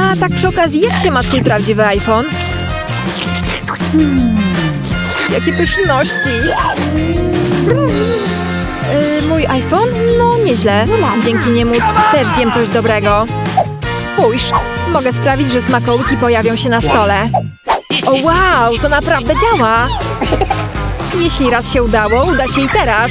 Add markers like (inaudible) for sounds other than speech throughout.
A tak przy okazji, jak się ma twój prawdziwy iPhone? Jakie pyszności! Yy, mój iPhone? No, nieźle. Dzięki niemu też zjem coś dobrego. Spójrz, mogę sprawić, że smakołyki pojawią się na stole. O wow, to naprawdę działa! Jeśli raz się udało, uda się i teraz.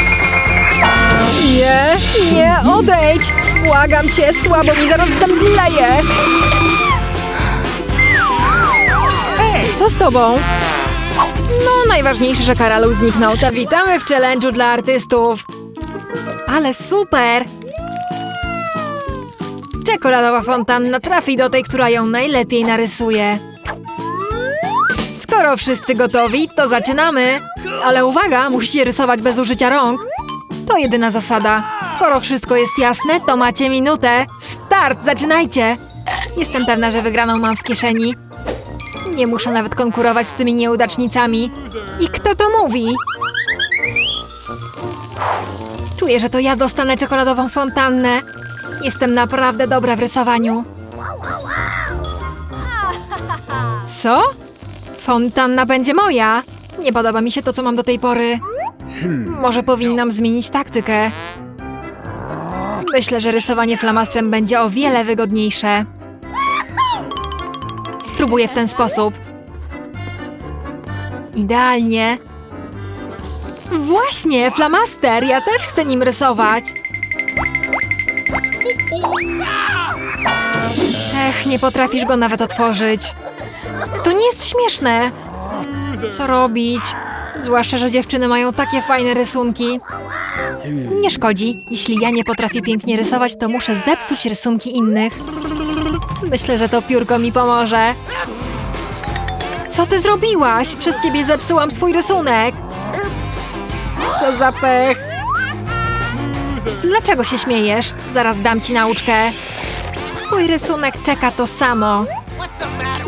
Nie, nie, odejdź! Błagam cię, słabo mi zaraz zemdleję! Co z tobą? No, najważniejsze, że Karalu zniknął. To witamy w challenge'u dla artystów. Ale super! Czekoladowa fontanna trafi do tej, która ją najlepiej narysuje. Skoro wszyscy gotowi, to zaczynamy. Ale uwaga, musicie rysować bez użycia rąk. To jedyna zasada. Skoro wszystko jest jasne, to macie minutę. Start, zaczynajcie! Jestem pewna, że wygraną mam w kieszeni. Nie muszę nawet konkurować z tymi nieudacznicami. I kto to mówi? Czuję, że to ja dostanę czekoladową fontannę. Jestem naprawdę dobra w rysowaniu. Co? Fontanna będzie moja. Nie podoba mi się to, co mam do tej pory. Może powinnam zmienić taktykę. Myślę, że rysowanie flamastrem będzie o wiele wygodniejsze. Spróbuję w ten sposób. Idealnie. Właśnie, flamaster! Ja też chcę nim rysować. Ech, nie potrafisz go nawet otworzyć. To nie jest śmieszne. Co robić? Zwłaszcza, że dziewczyny mają takie fajne rysunki. Nie szkodzi. Jeśli ja nie potrafię pięknie rysować, to muszę zepsuć rysunki innych. Myślę, że to piórko mi pomoże. Co ty zrobiłaś? Przez ciebie zepsułam swój rysunek. Co za pech. Dlaczego się śmiejesz? Zaraz dam ci nauczkę. Twój rysunek czeka to samo.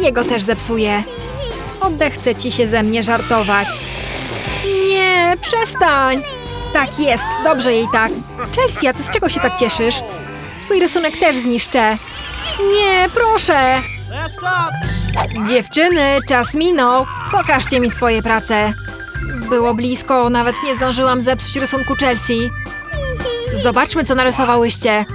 Jego też zepsuję. Odechce ci się ze mnie żartować. Nie, przestań! Tak jest, dobrze jej tak. Chelsea, ty z czego się tak cieszysz? Twój rysunek też zniszczę. Nie, proszę! Dziewczyny, czas minął. Pokażcie mi swoje prace. Było blisko, nawet nie zdążyłam zepsuć rysunku Chelsea. Zobaczmy, co narysowałyście.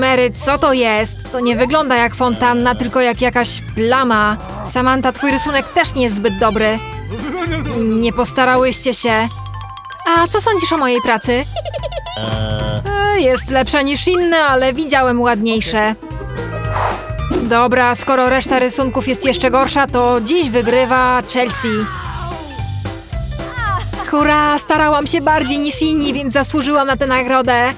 Mary, co to jest? To nie wygląda jak fontanna, tylko jak jakaś plama. Samantha, twój rysunek też nie jest zbyt dobry. Nie postarałyście się. A co sądzisz o mojej pracy? E, Jest lepsza niż inne, ale widziałem ładniejsze. Dobra, skoro reszta rysunków jest jeszcze gorsza, to dziś wygrywa Chelsea. Hurra, starałam się bardziej niż inni, więc zasłużyłam na tę nagrodę.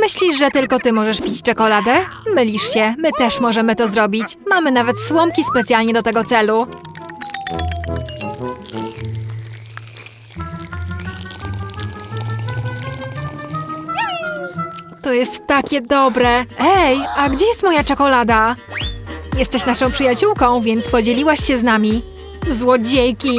Myślisz, że tylko ty możesz pić czekoladę? Mylisz się, my też możemy to zrobić. Mamy nawet słomki specjalnie do tego celu. To jest takie dobre. Ej, a gdzie jest moja czekolada? Jesteś naszą przyjaciółką, więc podzieliłaś się z nami. Złodziejki!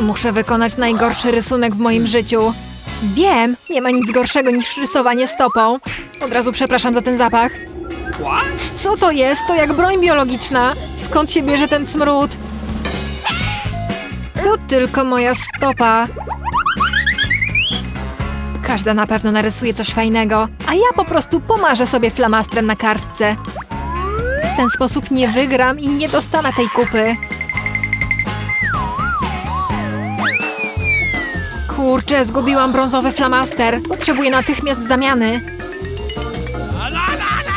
Muszę wykonać najgorszy rysunek w moim życiu. Wiem, nie ma nic gorszego niż rysowanie stopą. Od razu przepraszam za ten zapach. Co to jest? To jak broń biologiczna. Skąd się bierze ten smród? To tylko moja stopa. Każda na pewno narysuje coś fajnego, a ja po prostu pomarzę sobie flamastrem na kartce. W ten sposób nie wygram i nie dostanę tej kupy. Kurczę, zgubiłam brązowy flamaster. Potrzebuję natychmiast zamiany.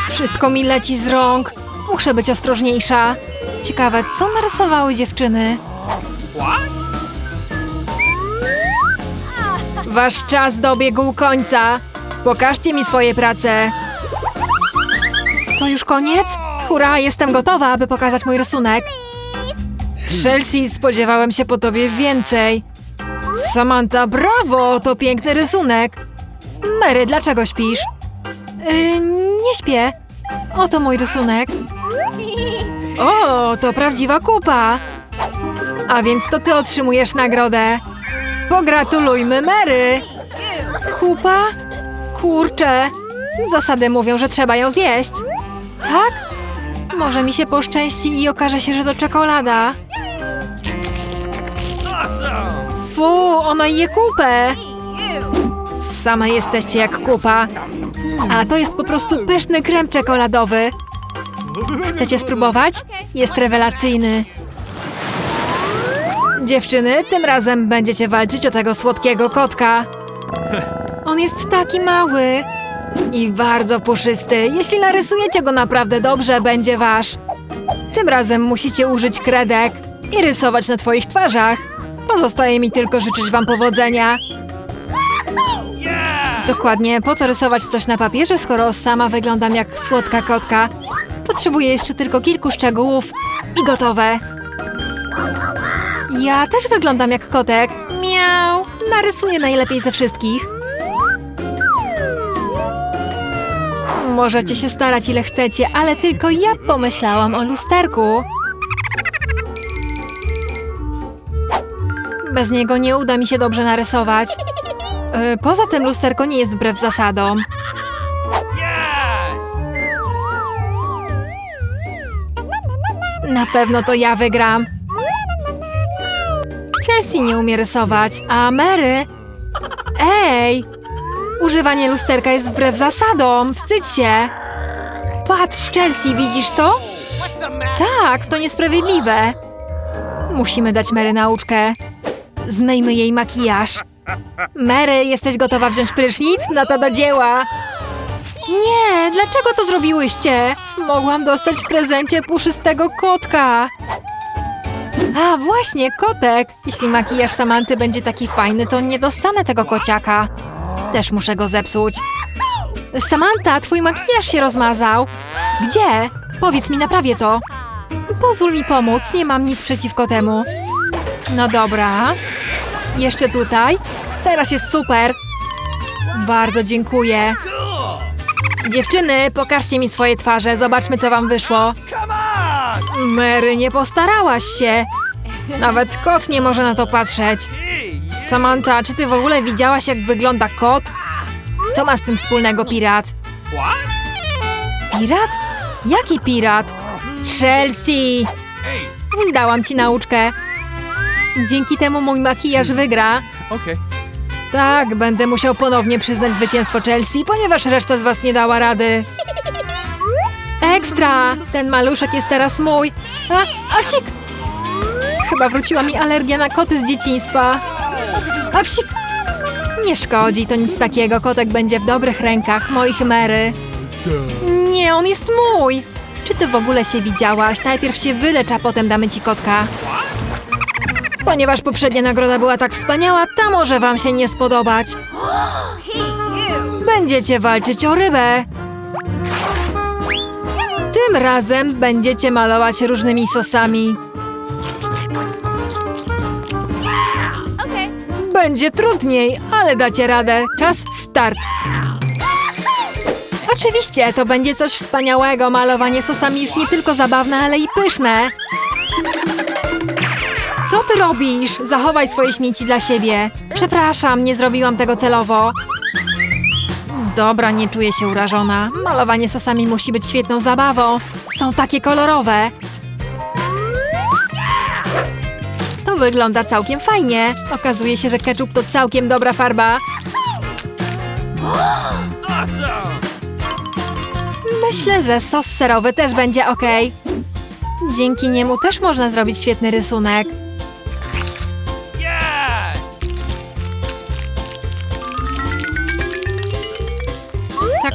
Wszystko mi leci z rąk. Muszę być ostrożniejsza. Ciekawe, co narysowały dziewczyny? Wasz czas dobiegł końca. Pokażcie mi swoje prace. To już koniec? Hurra, jestem gotowa, aby pokazać mój rysunek. Chelsea, spodziewałem się po tobie więcej. Samantha, brawo! To piękny rysunek. Mary, dlaczego śpisz? Yy, nie śpię. Oto mój rysunek. O, to prawdziwa kupa. A więc to ty otrzymujesz nagrodę. Pogratulujmy Mary. Kupa? Kurczę. Zasady mówią, że trzeba ją zjeść. Tak? Może mi się poszczęści i okaże się, że to czekolada. Fu, ona je kupę. Same jesteście jak kupa. A to jest po prostu pyszny krem czekoladowy. Chcecie spróbować? Jest rewelacyjny. Dziewczyny, tym razem będziecie walczyć o tego słodkiego kotka. On jest taki mały i bardzo puszysty. Jeśli narysujecie go naprawdę dobrze, będzie wasz. Tym razem musicie użyć kredek i rysować na twoich twarzach. Pozostaje mi tylko życzyć wam powodzenia. Dokładnie, po co rysować coś na papierze, skoro sama wyglądam jak słodka kotka? Potrzebuję jeszcze tylko kilku szczegółów i gotowe. Ja też wyglądam jak kotek. Miau! Narysuję najlepiej ze wszystkich. Możecie się starać ile chcecie, ale tylko ja pomyślałam o lusterku. Bez niego nie uda mi się dobrze narysować. E, Poza tym lusterko nie jest wbrew zasadom. Yes! Na pewno to ja wygram. Chelsea nie umie rysować, a Mary... Ej! Używanie lusterka jest wbrew zasadom. Wstydź się. Patrz, Chelsea, widzisz to? Tak, to niesprawiedliwe. Musimy dać Mary nauczkę. Zmyjmy jej makijaż. Mary, jesteś gotowa wziąć prysznic? No to do dzieła. Nie, dlaczego to zrobiłyście? Mogłam dostać w prezencie puszystego kotka. A, właśnie, kotek. Jeśli makijaż Samanty będzie taki fajny, to nie dostanę tego kociaka. Też muszę go zepsuć. Samanta, twój makijaż się rozmazał. Gdzie? Powiedz mi, naprawię to. Pozwól mi pomóc, nie mam nic przeciwko temu. No dobra. Jeszcze tutaj. Teraz jest super. Bardzo dziękuję. Dziewczyny, pokażcie mi swoje twarze, zobaczmy co wam wyszło. Mary, nie postarałaś się. Nawet kot nie może na to patrzeć. Samantha, czy ty w ogóle widziałaś jak wygląda kot? Co ma z tym wspólnego pirat? Pirat? Jaki pirat? Chelsea! Dałam ci nauczkę. Dzięki temu mój makijaż wygra. Okay. Tak, będę musiał ponownie przyznać zwycięstwo Chelsea, ponieważ reszta z was nie dała rady. Ekstra! Ten maluszek jest teraz mój. A, Asik! Chyba wróciła mi alergia na koty z dzieciństwa. A wsik! Nie szkodzi, to nic takiego. Kotek będzie w dobrych rękach, moich Mary. Nie, on jest mój! Czy ty w ogóle się widziałaś? Najpierw się wylecz, a potem damy ci kotka. Ponieważ poprzednia nagroda była tak wspaniała, ta może wam się nie spodobać. Będziecie walczyć o rybę. Tym razem będziecie malować różnymi sosami. Będzie trudniej, ale dacie radę. Czas start. Oczywiście, to będzie coś wspaniałego. Malowanie sosami jest nie tylko zabawne, ale i pyszne. Co ty robisz? Zachowaj swoje śmieci dla siebie. Przepraszam, nie zrobiłam tego celowo. Dobra, nie czuję się urażona. Malowanie sosami musi być świetną zabawą. Są takie kolorowe. To wygląda całkiem fajnie. Okazuje się, że ketchup to całkiem dobra farba. Myślę, że sos serowy też będzie ok. Dzięki niemu też można zrobić świetny rysunek.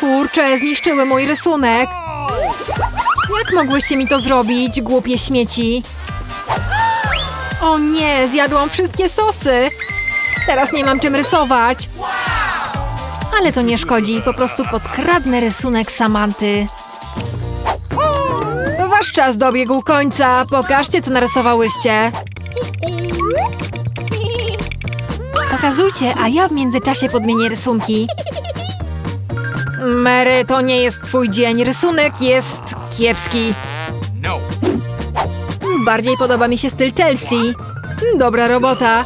Kurczę, zniszczyły mój rysunek. Jak mogłyście mi to zrobić, głupie śmieci? O nie, zjadłam wszystkie sosy. Teraz nie mam czym rysować. Ale to nie szkodzi, po prostu podkradnę rysunek Samanty. Wasz czas dobiegł końca. Pokażcie, co narysowałyście. Pokazujcie, a ja w międzyczasie podmienię rysunki. Mary, to nie jest twój dzień. Rysunek jest kiepski. No. Bardziej podoba mi się styl Chelsea. Dobra robota.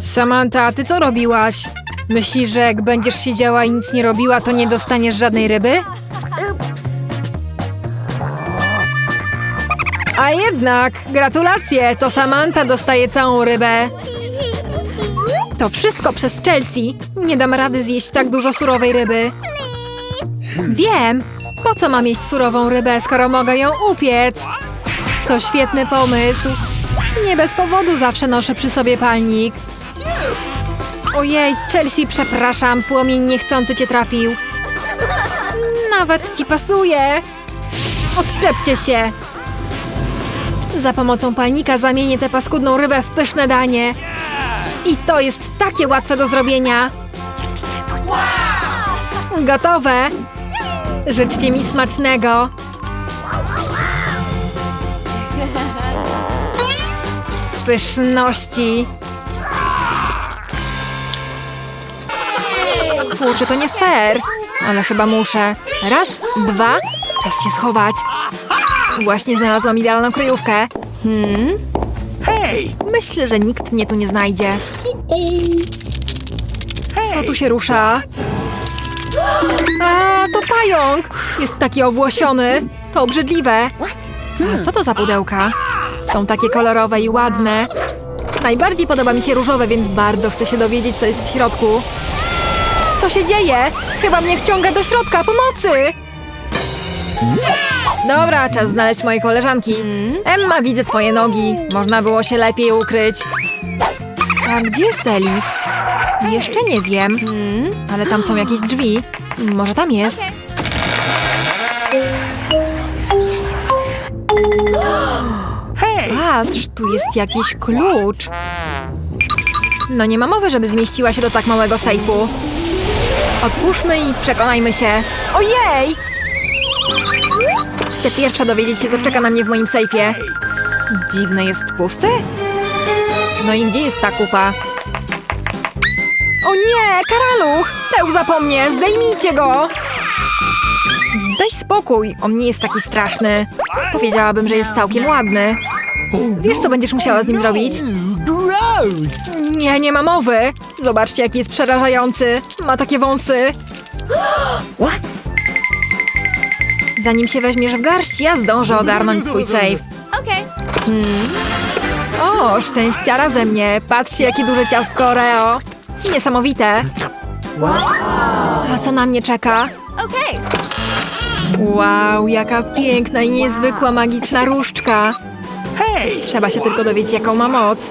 Samantha, ty co robiłaś? Myślisz, że jak będziesz siedziała i nic nie robiła, to nie dostaniesz żadnej ryby? A jednak, gratulacje, to Samantha dostaje całą rybę. To wszystko przez Chelsea. Nie dam rady zjeść tak dużo surowej ryby. Wiem. Po co mam jeść surową rybę, skoro mogę ją upiec? To świetny pomysł. Nie bez powodu zawsze noszę przy sobie palnik. Ojej, Chelsea, przepraszam, płomień niechcący cię trafił. Nawet ci pasuje. Odczepcie się. Za pomocą palnika zamienię tę paskudną rybę w pyszne danie. I to jest takie łatwe do zrobienia. Gotowe. Życzcie mi smacznego. Pyszności. Kurczę, to nie fair. Ale chyba muszę. Raz, dwa. Czas się schować. Właśnie znalazłam idealną kryjówkę. Hey! Myślę, że nikt mnie tu nie znajdzie. Co tu się rusza? A, to pająk! Jest taki owłosiony. To obrzydliwe. A co to za pudełka? Są takie kolorowe i ładne. Najbardziej podoba mi się różowe, więc bardzo chcę się dowiedzieć, co jest w środku. Co się dzieje? Chyba mnie wciąga do środka. Pomocy! Dobra, czas znaleźć moje koleżanki. Emma, widzę twoje nogi. Można było się lepiej ukryć. A gdzie jest Elis? Jeszcze nie wiem. Ale tam są jakieś drzwi. Może tam jest. Patrz, tu jest jakiś klucz. No nie ma mowy, żeby zmieściła się do tak małego sejfu. Otwórzmy i przekonajmy się. Ojej! Chcę pierwsza dowiedzieć się, co czeka na mnie w moim sejfie. Dziwny jest pusty? No i gdzie jest ta kupa? O nie, karaluch! Pełza po zdejmijcie go! Daj spokój, on nie jest taki straszny. Powiedziałabym, że jest całkiem ładny. Wiesz, co będziesz musiała z nim zrobić? Nie, nie ma mowy. Zobaczcie, jaki jest przerażający. Ma takie wąsy. (gasps) What? Zanim się weźmiesz w garść, ja zdążę ogarnąć swój save. Okay. O, szczęściara ze mnie. Patrzcie, jakie duże ciastko Oreo. Niesamowite. A co na mnie czeka? Okay. Wow, jaka piękna i niezwykła magiczna różdżka. Trzeba się tylko dowiedzieć, jaką ma moc.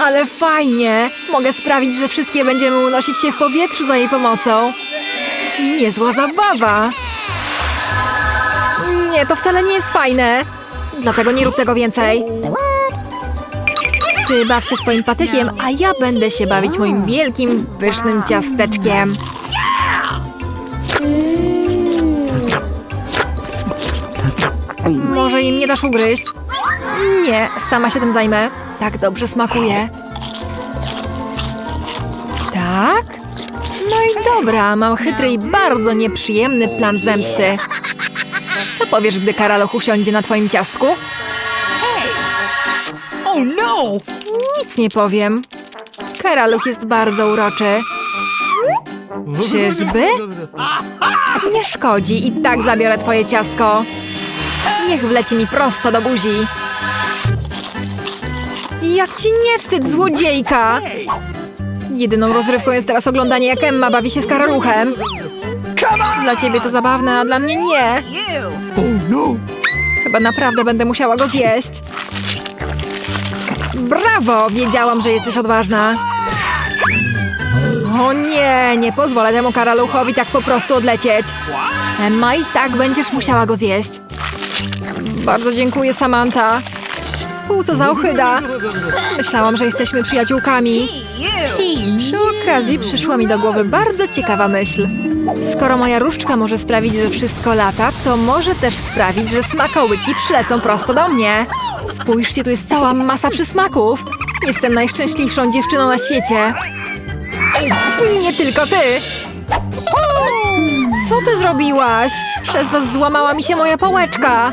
Ale fajnie! Mogę sprawić, że wszystkie będziemy unosić się w powietrzu za jej pomocą. Niezła zabawa! Nie, to wcale nie jest fajne. Dlatego nie rób tego więcej. Ty baw się swoim patykiem, a ja będę się bawić moim wielkim, pysznym ciasteczkiem. Może im nie dasz ugryźć? Nie, sama się tym zajmę. Tak dobrze smakuje. Tak? No i dobra, mam chytry i bardzo nieprzyjemny plan zemsty. Co powiesz, gdy Karaloch usiądzie na twoim ciastku? Oh no! Nic nie powiem. Karaluch jest bardzo uroczy. Czyżby? Nie szkodzi, i tak zabiorę twoje ciastko. Niech wleci mi prosto do buzi. Jak ci nie wstyd, złodziejka! Hey! Jedyną rozrywką jest teraz oglądanie, jak Emma bawi się z karaluchem. Dla ciebie to zabawne, a dla mnie nie. Oh no! Chyba naprawdę będę musiała go zjeść. Brawo! Wiedziałam, że jesteś odważna. O nie, nie pozwolę temu karaluchowi tak po prostu odlecieć. Emma, i tak będziesz musiała go zjeść. Bardzo dziękuję, Samantha. Fu, co za ochyda. Myślałam, że jesteśmy przyjaciółkami. Przy okazji przyszła mi do głowy bardzo ciekawa myśl. Skoro moja różdżka może sprawić, że wszystko lata, to może też sprawić, że smakołyki przylecą prosto do mnie. Spójrzcie, tu jest cała masa przysmaków. Jestem najszczęśliwszą dziewczyną na świecie. Nie tylko ty. Co ty zrobiłaś? Przez was złamała mi się moja pałeczka.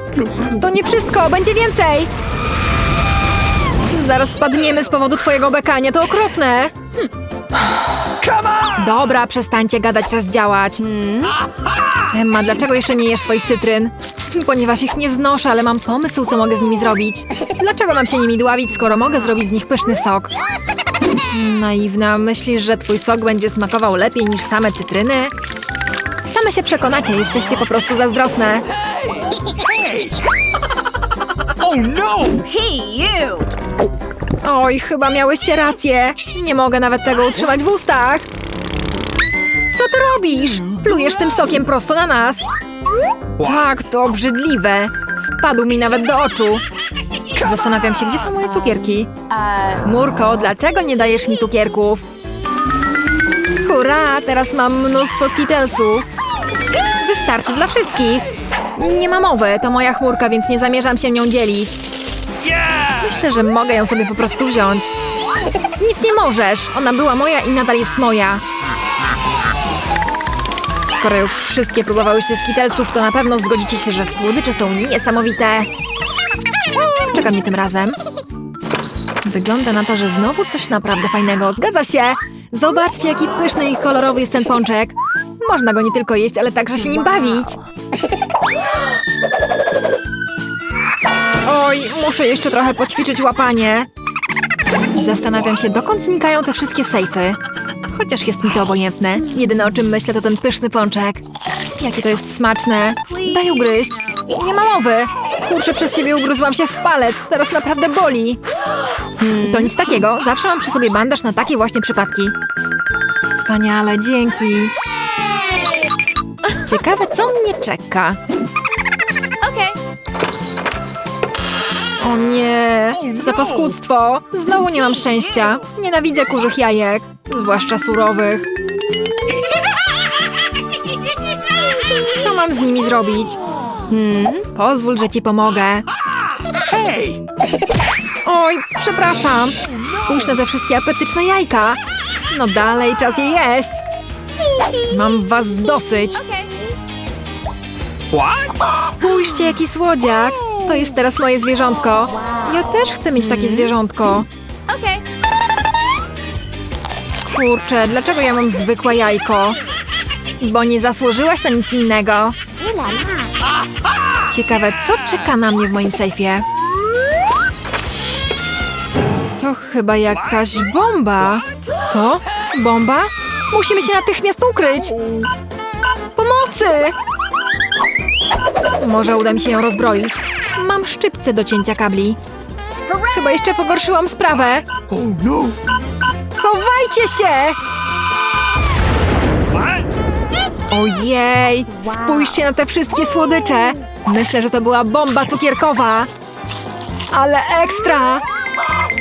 To nie wszystko, będzie więcej! Zaraz spadniemy z powodu twojego bekania, to okropne! Dobra, przestańcie gadać, czas działać. Emma, dlaczego jeszcze nie jesz swoich cytryn? Ponieważ ich nie znoszę, ale mam pomysł, co mogę z nimi zrobić. Dlaczego mam się nimi dławić, skoro mogę zrobić z nich pyszny sok? Naiwna, myślisz, że twój sok będzie smakował lepiej niż same cytryny? Same się przekonacie, jesteście po prostu zazdrosne. (laughs) Oh no! Oj, chyba miałyście rację. Nie mogę nawet tego utrzymać w ustach. Co ty robisz? Plujesz tym sokiem prosto na nas. Tak, to obrzydliwe. Spadł mi nawet do oczu. Zastanawiam się, gdzie są moje cukierki. Murko, dlaczego nie dajesz mi cukierków? Hurra, teraz mam mnóstwo skitelsów. Wystarczy dla wszystkich. Nie ma mowy, to moja chmurka, więc nie zamierzam się nią dzielić. Myślę, że mogę ją sobie po prostu wziąć. Nic nie możesz. Ona była moja i nadal jest moja. Skoro już wszystkie próbowałyście skitelsów, to na pewno zgodzicie się, że słodycze są niesamowite. Co czeka mnie tym razem? Wygląda na to, że znowu coś naprawdę fajnego. Zgadza się! Zobaczcie, jaki pyszny i kolorowy jest ten pączek. Można go nie tylko jeść, ale także się nim bawić. Oj, muszę jeszcze trochę poćwiczyć łapanie. Zastanawiam się, dokąd znikają te wszystkie sejfy. Chociaż jest mi to obojętne. Jedyne o czym myślę to ten pyszny pączek. Jakie to jest smaczne. Daj ugryźć. Nie ma mowy. Kurczę, przez ciebie ugryzłam się w palec. Teraz naprawdę boli. To nic takiego. Zawsze mam przy sobie bandaż na takie właśnie przypadki. Wspaniale, dzięki. Ciekawe, co mnie czeka. O nie, co za paskudztwo. Znowu nie mam szczęścia. Nienawidzę kurzych jajek, zwłaszcza surowych. Co mam z nimi zrobić? Hmm, pozwól, że ci pomogę. Hey! Oj, przepraszam. Spójrz na te wszystkie apetyczne jajka. No dalej, czas je jeść. Mam was dosyć. What? Spójrzcie, jaki słodziak. To jest teraz moje zwierzątko. Ja też chcę mieć takie zwierzątko. Kurczę, dlaczego ja mam zwykłe jajko? Bo nie zasłużyłaś na nic innego. Ciekawe, co czeka na mnie w moim sejfie? To chyba jakaś bomba. Co? Bomba? Musimy się natychmiast ukryć! Pomocy! Może uda mi się ją rozbroić. Mam szczypce do cięcia kabli. Chyba jeszcze pogorszyłam sprawę. Oh no! Chowajcie się! Ojej! Spójrzcie na te wszystkie słodycze! Myślę, że to była bomba cukierkowa. Ale ekstra!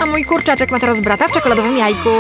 A mój kurczaczek ma teraz brata w czekoladowym jajku.